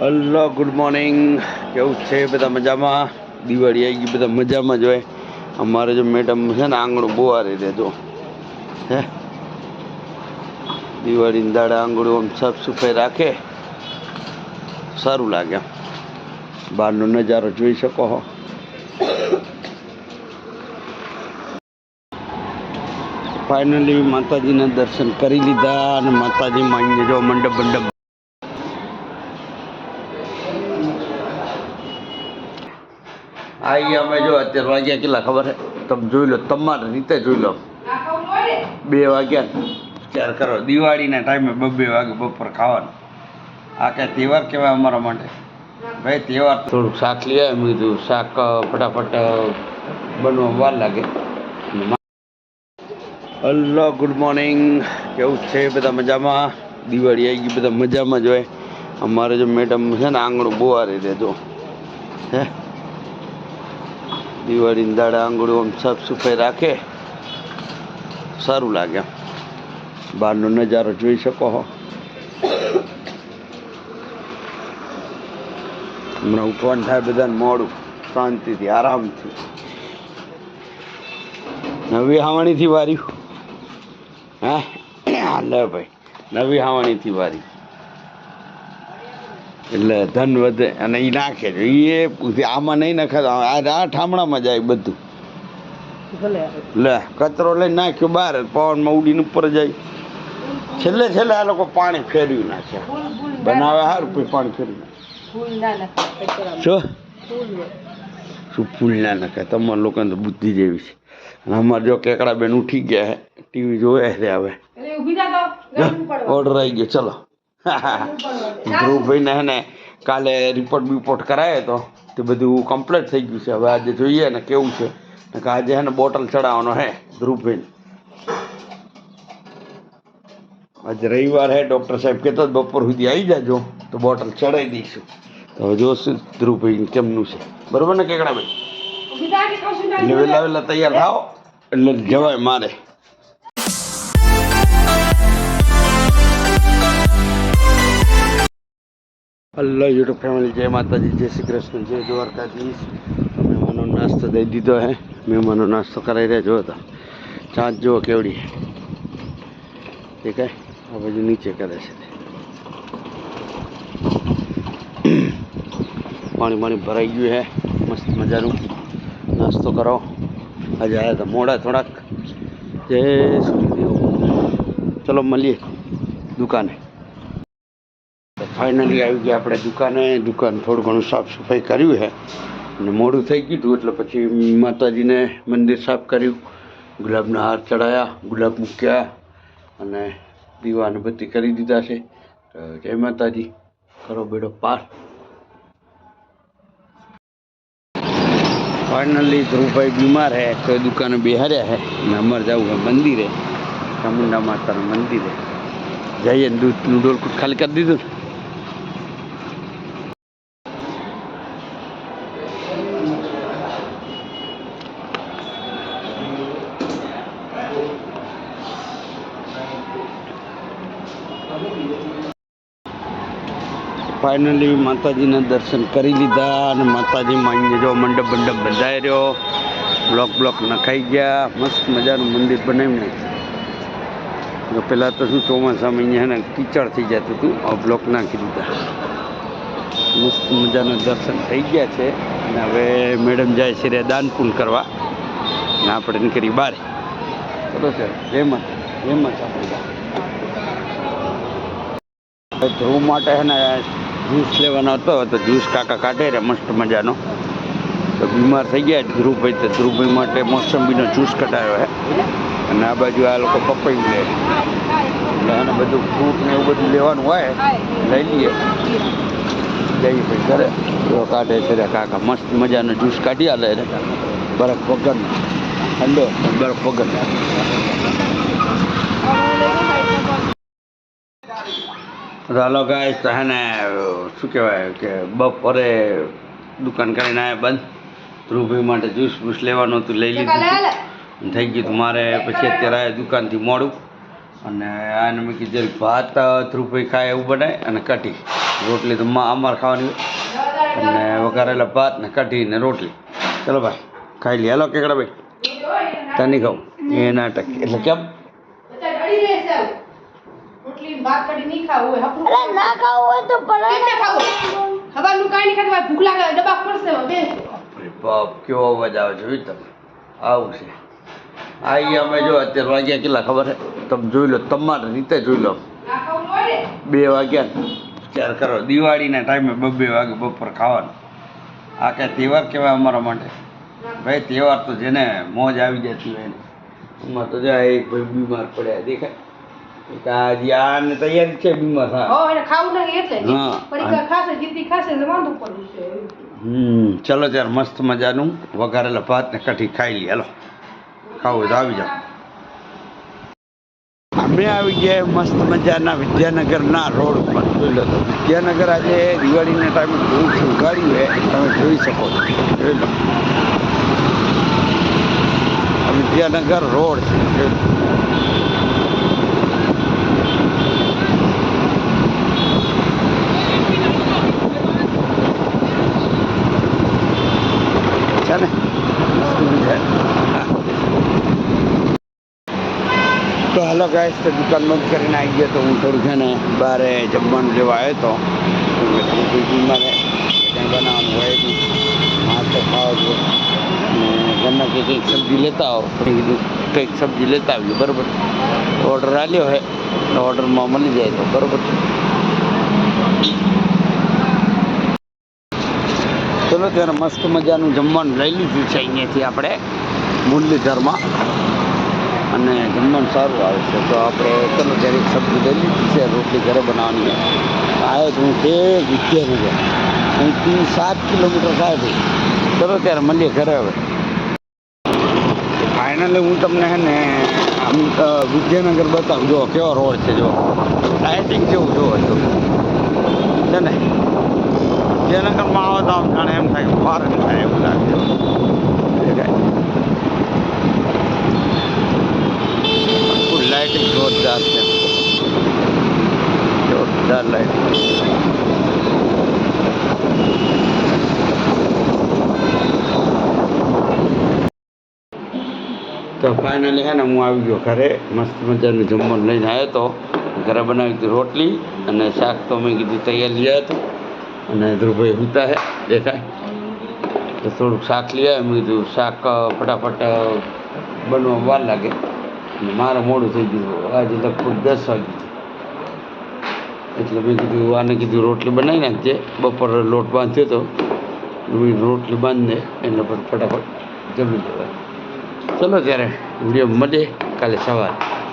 Hello good morning કેવું છે બધા મજામાં? દિવાળી આવી ગઈ, બધા મજામાં જ હોય. અમારે જો મેડમ છે ને આંગણું બોવારી દેજો હે? દિવાળીની દાડા આંગણું આમ સાફ સફાઈ રાખે. સારું લાગે. બહારનો નજારો જોઈ શકો હો. ફાઇનલી માતાજીના દર્શન કરી લીધા અને માતાજીમાં અહીંયા જો મંડપ મંડપ આ ઈ અમે જો અત્યારે વાગ્યા કેટલા ખબર છે તમે જોઈ લો, તમારી રીતે જોઈ લો. બે વાગ્યા ત્યારે કરો. દિવાળીના ટાઈમે બબે વાગે બપોર ખાવાનું. આ કાંઈ તહેવાર કહેવાય અમારા માટે. ભાઈ, તહેવાર થોડુંક શાક લઈ આવે મેં કીધું શાક ફટાફટ બનવા વાર લાગે. હલો ગુડ મોર્નિંગ કેવું છે બધા મજામાં? દિવાળી આવી ગઈ, બધા મજામાં જ હોય. અમારે જો મેડમ છે ને આંગણું બોવારી દેજો હે? દિવાળીની દાડા આંગળું આમ સાફ સફાઈ રાખે. સારું લાગે. બહારનો નજારો જોઈ શકો હો. હમણાં ઉઠવાનું થાય બધાને મોડું. શાંતિથી, આરામથી. નવી હાવાણીથી વાર્યું. હા? લે ભાઈ, નવી હાવાણીથી વારી એટલે ધન વધે અને એ નાખે છે. એ આમાં નહીં નાખે. તો આ ઠામણામાં જાય બધું. લે કચરો લઈને નાખ્યો બહાર પવનમાં ઉડીને ઉપર જાય. છેલ્લે છેલ્લે આ લોકો પાણી ફેરવી નાખે. બનાવે સારું પછી પાણી ફેરવી નાખે. શું? શું ફૂલ ના નાખે? તમારા લોકોને તો બુદ્ધિ જેવી છે. અને અમારે જો કેકડા બેન ઉઠી ગયા ટીવી જોવે રે હવે. ઓર્ડર આવી ગયો. ચલો. ધ્રુવભાઈને હે ને કાલે રિપોર્ટ બિપોર્ટ કરાયો તો તે બધું કમ્પ્લીટ થઈ ગયું છે. હવે આજે જોઈએ ને કેવું છે. કે આજે હે ને બોટલ ચડાવવાનો હે ધ્રુવભાઈને. આજે રવિવાર હે ડૉક્ટર સાહેબ કહેતો હતા, બપોર સુધી આવી જાજો તો બોટલ ચડાવી દઈશું. તો હવે જોશું ધ્રુવભાઈ કેમનું છે. બરોબર ને કેકડા ભાઈ એટલે વહેલા વહેલા તૈયાર થાવ એટલે જવાય મારે. હલો યુટ્યુબ ફેમિલી, જય માતાજી, જય શ્રી કૃષ્ણ, જય દ્વારકાધીશ. મહેમાનો નાસ્તો દઈ દીધો હે. મહેમાનો નાસ્તો કરાવી રહ્યા જોયો હતા ચાંચ જુઓ કેવડી દેખાય આ બાજુ નીચે કરે છે પાણી પાણી ભરાઈ ગયું હે. મસ્ત મજાનું નાસ્તો કરો. આજે આવ્યા હતા મોડા થોડાક. જય સૂર્યદેવ ચલો મળીએ દુકાને. ફાઇનલી આવી ગયા આપણે દુકાને. દુકાન થોડું ઘણું સાફ સફાઈ કર્યું છે. અને મોડું થઈ ગયું હતું, એટલે પછી માતાજીને મંદિર સાફ કર્યું. ગુલાબના હાર ચડાયા, ગુલાબ મૂક્યા અને દીવાને બત્તી કરી દીધા છે. જય માતાજી. કરો બેડો પાર. ફાઇનલી ધ્રુવભાઈ બીમાર હે તો દુકાને બિહાર્યા હે અને અમારે જવું હે મંદિરે. ચામુંડા માતાના મંદિરે. જઈએ દૂધ દૂધનું ડોલકુટ ખાલી કરી દીધું ફાઇનલી માતાજીના દર્શન કરી લીધા અને માતાજીમાં અહીંયા જો મંડપ મંડપ બંધાઈ રહ્યો. બ્લોક બ્લોક નખાઈ ગયા. મસ્ત મજાનું મંદિર બનાવીને પહેલાં તો શું ચોમાસામાં અહીંયા કીચડ થઈ જતું હતું. આ બ્લોક નાખી દીધા. મસ્ત મજાના દર્શન થઈ ગયા છે. અને હવે મેડમ જાય છે રે દાન પુન કરવા. ને આપણે નીકળી બહાર ચલો સર એમ જ આપણે ધ્રુવ માટે છે ને જ્યુસ લેવાનો હતો તો જ્યુસ કાકા કાઢે રે, મસ્ત મજાનો. તો બીમાર થઈ ગયા ધ્રુવભાઈ, તો ધ્રુવભાઈ માટે મોસંબીનો જ્યુસ કઢાયો છે અને આ બાજુ આ લોકો પપૈયું લે. એટલે આને બધું ફ્રૂટ ને એવું બધું લેવાનું હોય, લઈ લઈએ. જઈએ ભાઈ તો કાઢે છે કાકા. મસ્ત મજાનો જ્યુસ કાઢી આલે રે. બરફ વગરનો ઠંડો. બરફ વગરનો ચાલો ગાય તો શું કહેવાય કે બપોરે દુકાન કરીને આવ્યા બંધ. ધ્રુવભાઈ માટે જ્યુસ બુસ લેવાનું હતું લઈ લીધું હતું. થઈ ગયું હતું મારે પછી અત્યારે આવ્યા દુકાનથી મોડું. અને આને મેં કીધું ભાત ધ્રુવભાઈ ખાય એવું બનાય અને કઢી. રોટલી તો મા અમારે ખાવાની હોય. અને વઘારેલા ભાત ને કઢી ને રોટલી. ચલો ભાઈ ખાઈ લે. હાલો કેકડા ભાઈ તને ખાઉં. એ નાટક. એટલે કેમ? ભાત કઢી નહીં ખાવું હોય હપનું અરે ના ખાવું હોય તો પરાઠા ખાવું હવાનું કાંઈ નહીં ખાતું ભૂખ લાગે ડબ્બા ખોલશે બે અરે બાપ કેવો અવાજ આવે છે તમે? આવું છે આ અમે જો અત્યારે વાગ્યા કેટલા ખબર છે? તમે જોઈ લો તમારે રીતે જોઈ લો. ના ખાવું હોય ને? બે વાગ્યા વિચાર કરો દિવાળીના ટાઈમે બબે વાગે બપોર ખાવાનું. આ કાંઈ તહેવાર કહેવાય અમારા માટે. ભાઈ તહેવાર તો જેને મોજ આવી જતી હોય ને એમાં તો જાય એક ભાઈ બીમાર પડ્યા દેખાય. એક આને તૈયારી છે બીમાર હા. એને ખાવું નહીં એટલે હા. પરીક્ષા ખાશે જિંદગી ખાશે એટલે વાંધો પડવું છે. હમ ચલો ત્યારે મસ્ત મજાનું વઘારેલા ભાત ને કઠી ખાઈ લઈએ. હલો. ખાવું તો આવી જાઓ. અમે આવી ગયા મસ્ત મજાના વિદ્યાનગરના રોડ પર. જોઈ લો તો વિદ્યાનગર આજે દિવાળીના ટાઈમે બહુ સુગાડ્યું છે. તમે જોઈ શકો છો. જોઈ લો. વિદ્યાનગર રોડ. છે ને મસ્ત મજા હા તો હાલો ગાઈસ તો દુકાન બંધ કરીને આવી ગયો તો હું થોડું છે ને બહાર જમવાનું લેવા આવ્યો તો. મેં કીધું કોઈ બનાવવાનું હોય હા તો ખાવા ઘરના કે કંઈક સબ્જી લેતા આવો. કીધું કંઈક સબ્જી લેતા આવ્યું બરાબર? ઓર્ડર આલ્યો હે ઓર્ડરમાં મળી જાય તો, બરાબર ચલો, ત્યારે મસ્ત મજાનું જમવાનું લઈ લીધું છે અહીંયાથી આપણે મુરલીધરમાં. અને જમવાનું સારું આવે છે. તો આપણે ચલો ત્યારે એક સબ્જી લઈ છે, રોટલી ઘરે બનાવવાની. છે આવ્યો તો હું તે વિદ્યાનગર અહીંથી સાત કિલોમીટર થાય છે. ચલો ત્યારે મળીએ ઘરે હવે. ફાઇનલી હું તમને હે ને આમ વિદ્યાનગર બતાવું. જો કેવો રોડ છે જો લાઇટિંગ જેવું જોવો જો છે ને? વિદ્યાનગરમાં આવો તો આમ જાણે એમ થાય કે થાય એવું લાગે દેખાય ફૂલ લાઇટિંગ જોરદાર છે. જોરદાર લાઇટિંગ તો ફાઇનલી હે ને હું આવી ગયો ઘરે, મસ્ત મજાનું જમવાનું લઈને આવ્યો તો. ઘરે બનાવી હતી રોટલી અને શાક તો મેં કીધું તૈયાર લઈ આવ્યો હતો અને ધ્રુવભાઈ હુતા હે, દેખાય. તો થોડુંક શાક લઈ આવ્યા મેં કીધું, શાક ફટાફટ બનવા વાર લાગે. મારે મોડું થઈ ગયું. આજે લગભગ દસ વાગી એટલે મેં કીધું, આને કીધું, રોટલી બનાવી નાખજે. બપોર લોટ બાંધ્યો હતો મેં રોટલી બાંધીને એના પર ફટાફટ જમી લેવાય. ચલો ત્યારે વીડિયો મળે. કાલે સવારે.